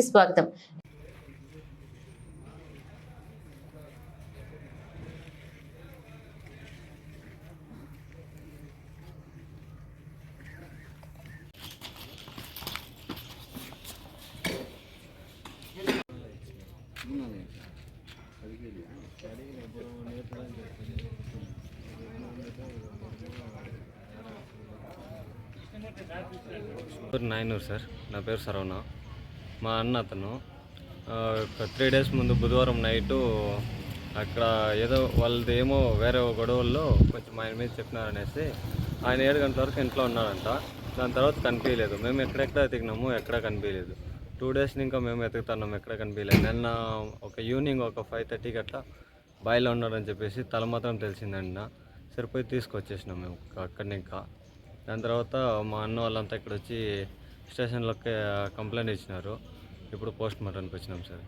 స్వాగతం. నాయనూరు సార్. నా పేరు సరవణ. మా అన్న అతను. ఒక త్రీ డేస్ ముందు బుధవారం నైటు అక్కడ ఏదో వాళ్ళది ఏమో వేరే గొడవల్లో కొంచెం ఆయన మీద చెప్పినారనేసి ఆయన ఏడు గంటల వరకు ఇంట్లో ఉన్నారంట దాని తర్వాత కనిపించలేదు మేము ఎక్కడెక్కడ ఎతికినాము ఎక్కడ కనిపించలేదు టూ డేస్ ఇంకా మేము ఎతుకుతున్నాం ఎక్కడ కనిపించలేదు నిన్న ఒక ఈవినింగ్ ఒక ఫైవ్ థర్టీకి అట్లా బాయిలో ఉన్నాడని చెప్పేసి తల మాత్రం తెలిసిందండి నా సరిపోయి తీసుకొచ్చేసినాం మేము అక్కడిని ఇంకా. దాని తర్వాత మా అన్న వాళ్ళంతా ఇక్కడ వచ్చి స్టేషన్లోకి కంప్లైంట్ ఇచ్చినారు. ఇప్పుడు పోస్ట్ మార్టంకి వచ్చినాం సార్.